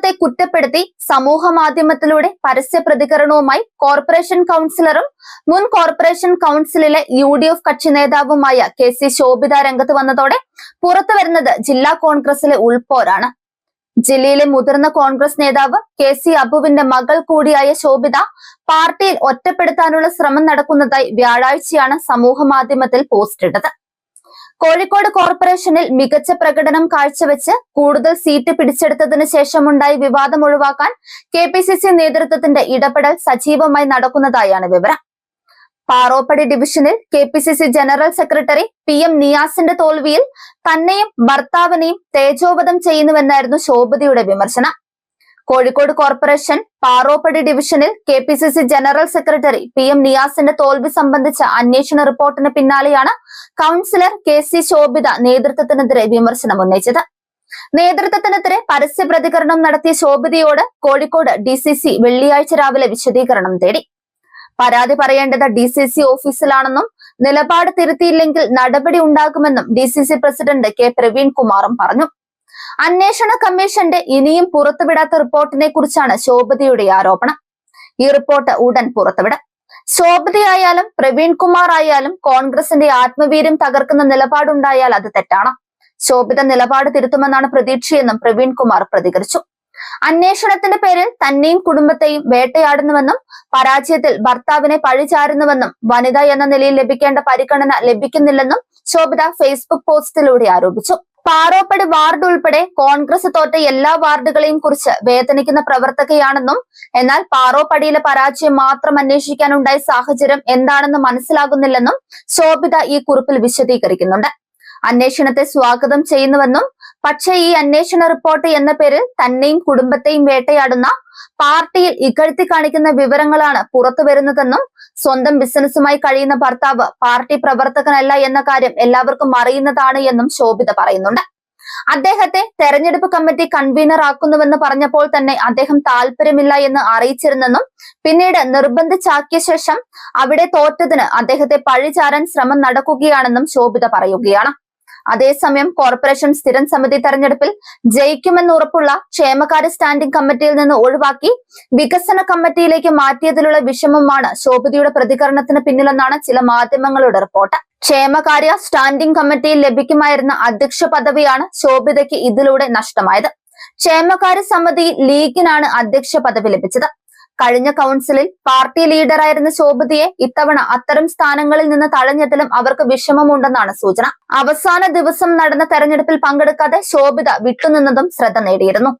നേതൃത്വത്തെ കുറ്റപ്പെടുത്തി സമൂഹ മാധ്യമത്തിലൂടെ പരസ്യ പ്രതികരണവുമായി കോർപ്പറേഷൻ കൗൺസിലറും മുൻ കോർപ്പറേഷൻ കൗൺസിലിലെ യു ഡി എഫ് കക്ഷി നേതാവുമായ കെ സി ശോഭിത രംഗത്ത് വന്നതോടെ പുറത്തു വരുന്നത് ജില്ലാ കോൺഗ്രസിലെ ഉൾപോരാണ്. ജില്ലയിലെ മുതിർന്ന കോൺഗ്രസ് നേതാവ് കെ സി അബുവിന്റെ മകൾ കൂടിയായ ശോഭിത പാർട്ടിയിൽ ഒറ്റപ്പെടുത്താനുള്ള ശ്രമം നടക്കുന്നതായി വ്യാഴാഴ്ചയാണ് സമൂഹ മാധ്യമത്തിൽ പോസ്റ്റിട്ടത്. കോഴിക്കോട് കോർപ്പറേഷനിൽ മികച്ച പ്രകടനം കാഴ്ചവെച്ച് കൂടുതൽ സീറ്റ് പിടിച്ചെടുത്തതിനു ശേഷമുണ്ടായ വിവാദം ഒഴിവാക്കാൻ കെ പി സി സി നേതൃത്വത്തിന്റെ ഇടപെടൽ സജീവമായി നടക്കുന്നതായാണ് വിവരം. പാറോപ്പടി ഡിവിഷനിൽ K P C C general secretary P M നിയാസിന്റെ തോൽവിയിൽ തന്നെയും ഭർത്താവിനെയും തേജോവധം ചെയ്യുന്നുവെന്നായിരുന്നു ശോഭതയുടെ വിമർശനം. കോഴിക്കോട് കോർപ്പറേഷൻ പാറോപ്പടി ഡിവിഷനിൽ K P C C general secretary P M നിയാസിന്റെ തോൽവി സംബന്ധിച്ച അന്വേഷണ റിപ്പോർട്ടിന് പിന്നാലെയാണ് കൌൺസിലർ കെ സി ശോഭിത നേതൃത്വത്തിനെതിരെ വിമർശനം ഉന്നയിച്ചത്. നേതൃത്വത്തിനെതിരെ പരസ്യ പ്രതികരണം നടത്തിയ ശോഭിതയോട് കോഴിക്കോട് ഡി സി സി വെള്ളിയാഴ്ച രാവിലെ വിശദീകരണം തേടി. പരാതി പറയേണ്ടത് ഡി സി സി ഓഫീസിലാണെന്നും നിലപാട് തിരുത്തിയില്ലെങ്കിൽ നടപടി ഉണ്ടാകുമെന്നും D C C president K Praveen കുമാറും പറഞ്ഞു. അന്വേഷണ കമ്മീഷന്റെ ഇനിയും പുറത്തുവിടാത്ത റിപ്പോർട്ടിനെ കുറിച്ചാണ് ശോഭതയുടെ ആരോപണം. ഈ റിപ്പോർട്ട് ഉടൻ പുറത്തുവിടാം. ശോഭതയായാലും പ്രവീൺ കുമാർ ആയാലും കോൺഗ്രസിന്റെ ആത്മവീര്യം തകർക്കുന്ന നിലപാടുണ്ടായാൽ അത് തെറ്റാണ്. ശോഭിത നിലപാട് തിരുത്തുമെന്നാണ് പ്രതീക്ഷയെന്നും പ്രവീൺ കുമാർ പ്രതികരിച്ചു. അന്വേഷണത്തിന്റെ പേരിൽ തന്നെയും കുടുംബത്തെയും വേട്ടയാടുന്നുവെന്നും പരാജയത്തിൽ ഭർത്താവിനെ പഴിചാരുന്നുവെന്നും വനിത എന്ന നിലയിൽ ലഭിക്കേണ്ട പരിഗണന ലഭിക്കുന്നില്ലെന്നും ശോഭിത ഫേസ്ബുക്ക് പോസ്റ്റിലൂടെ ആരോപിച്ചു. പാറോപ്പടി വാർഡ് ഉൾപ്പെടെ കോൺഗ്രസ് തോറ്റ എല്ലാ വാർഡുകളെയും കുറിച്ച് വേദനിക്കുന്ന പ്രവർത്തകയാണെന്നും എന്നാൽ പാറോപ്പടിയിലെ പരാജയം മാത്രം അന്വേഷിക്കാനുണ്ടായ സാഹചര്യം എന്താണെന്ന് മനസ്സിലാകുന്നില്ലെന്നും ശോഭിത ഈ കുറിപ്പിൽ വിശദീകരിക്കുന്നുണ്ട്. അന്വേഷണത്തെ സ്വാഗതം ചെയ്യുന്നുവെന്നും പക്ഷേ ഈ അന്വേഷണ റിപ്പോർട്ട് എന്ന പേരിൽ തന്നെയും കുടുംബത്തെയും വേട്ടയാടുന്ന പാർട്ടിയിൽ ഇകഴ്ത്തി കാണിക്കുന്ന വിവരങ്ങളാണ് പുറത്തു വരുന്നതെന്നും സ്വന്തം ബിസിനസ്സുമായി കഴിയുന്ന ഭർത്താവ് പാർട്ടി പ്രവർത്തകനല്ല എന്ന കാര്യം എല്ലാവർക്കും അറിയുന്നതാണ് എന്നും ശോഭിത പറയുന്നുണ്ട്. അദ്ദേഹത്തെ തെരഞ്ഞെടുപ്പ് കമ്മിറ്റി കൺവീനർ ആക്കുന്നുവെന്ന് പറഞ്ഞപ്പോൾ തന്നെ അദ്ദേഹം താല്പര്യമില്ല എന്ന് അറിയിച്ചിരുന്നെന്നും പിന്നീട് നിർബന്ധിച്ചാക്കിയ ശേഷം അവിടെ തോറ്റതിന് അദ്ദേഹത്തെ പഴിചാരാൻ ശ്രമം നടക്കുകയാണെന്നും ശോഭിത പറയുകയാണ്. അതേസമയം കോർപ്പറേഷൻ സ്ഥിരം സമിതി തെരഞ്ഞെടുപ്പിൽ ജയിക്കുമെന്ന് ഉറപ്പുള്ള ക്ഷേമകാര്യ സ്റ്റാൻഡിംഗ് കമ്മിറ്റിയിൽ നിന്ന് ഒഴിവാക്കി വികസന കമ്മിറ്റിയിലേക്ക് മാറ്റിയതിലുള്ള വിഷമമാണ് ശോഭിതയുടെ പ്രതികരണത്തിന് പിന്നിലെന്നാണ് ചില മാധ്യമങ്ങളുടെ റിപ്പോർട്ട്. ക്ഷേമകാര്യ സ്റ്റാൻഡിംഗ് കമ്മിറ്റിയിൽ ലഭിക്കുമായിരുന്ന അധ്യക്ഷ പദവിയാണ് ശോഭിതയ്ക്ക് ഇതിലൂടെ നഷ്ടമായത്. ക്ഷേമകാര്യ സമിതി ലീഗിനാണ് അധ്യക്ഷ പദവി ലഭിച്ചത്. കഴിഞ്ഞ കൗൺസിലിൽ പാർട്ടി ലീഡറായിരുന്ന ശോഭതയെ ഇത്തവണ അത്തരം സ്ഥാനങ്ങളിൽ നിന്ന് തഴഞ്ഞതിലും അവർക്ക് വിഷമമുണ്ടെന്നാണ് സൂചന. അവസാന ദിവസം നടന്ന തെരഞ്ഞെടുപ്പിൽ പങ്കെടുക്കാതെ ശോഭിത വിട്ടുനിന്നതും ശ്രദ്ധ നേടിയിരുന്നു.